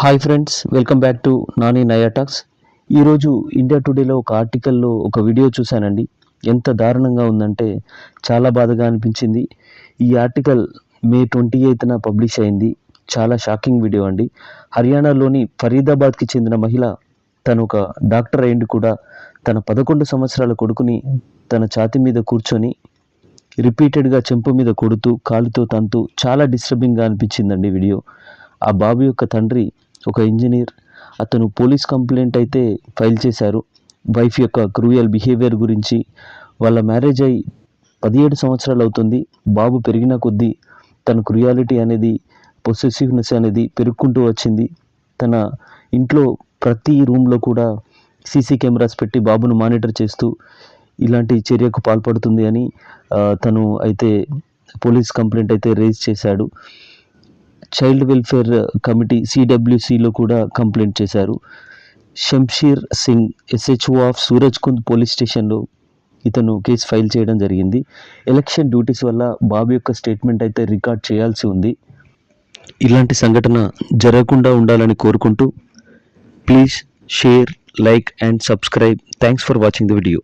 Hi friends welcome back to Nani నయాటాక్స్ ఈరోజు India టుడేలో ఒక ఆర్టికల్లో ఒక వీడియో చూశానండి. ఎంత దారుణంగా ఉందంటే చాలా బాధగా అనిపించింది. ఈ ఆర్టికల్ మే ట్వంటీ ఎయిత్న పబ్లిష్ అయింది. చాలా షాకింగ్ వీడియో అండి. హర్యానాలోని ఫరీదాబాద్కి చెందిన మహిళ తను ఒక డాక్టర్ అయింది కూడా. తన పదకొండు సంవత్సరాల కొడుకుని తన ఛాతి మీద కూర్చొని రిపీటెడ్గా చెంపు మీద కొడుతూ కాలుతో తంతూ చాలా డిస్టర్బింగ్గా అనిపించిందండి వీడియో. ఆ బాబు యొక్క తండ్రి ఒక ఇంజనీర్. అతను పోలీస్ కంప్లైంట్ అయితే ఫైల్ చేశారు. వైఫ్ యొక్క క్రూయల్ బిహేవియర్ గురించి. వాళ్ళ మ్యారేజ్ అయి పదిహేడు సంవత్సరాలు అవుతుంది. బాబు పెరిగిన కొద్దీ తన క్రుయాలిటీ అనేది పొసెసివ్నెస్ అనేది పెరుగుకుంటూ వచ్చింది. తన ఇంట్లో ప్రతి రూమ్లో కూడా సీసీ కెమెరాస్ పెట్టి బాబును మానిటర్ చేస్తూ ఇలాంటి చర్యకు పాల్పడుతుంది అని తను అయితే పోలీస్ కంప్లైంట్ అయితే రేజ్ చేశాడు. చైల్డ్ వెల్ఫేర్ కమిటీ సిడబ్ల్యూసిలో కూడా కంప్లైంట్ చేశారు. Shamsher Singh SHO of Suraj Kund police స్టేషన్లో ఇతను కేసు ఫైల్ చేయడం జరిగింది. ఎలక్షన్ డ్యూటీస్ వల్ల బాబు యొక్క స్టేట్మెంట్ అయితే రికార్డ్ చేయాల్సి ఉంది. ఇలాంటి సంఘటన జరగకుండా ఉండాలని కోరుకుంటూ please share like and subscribe thanks for watching the video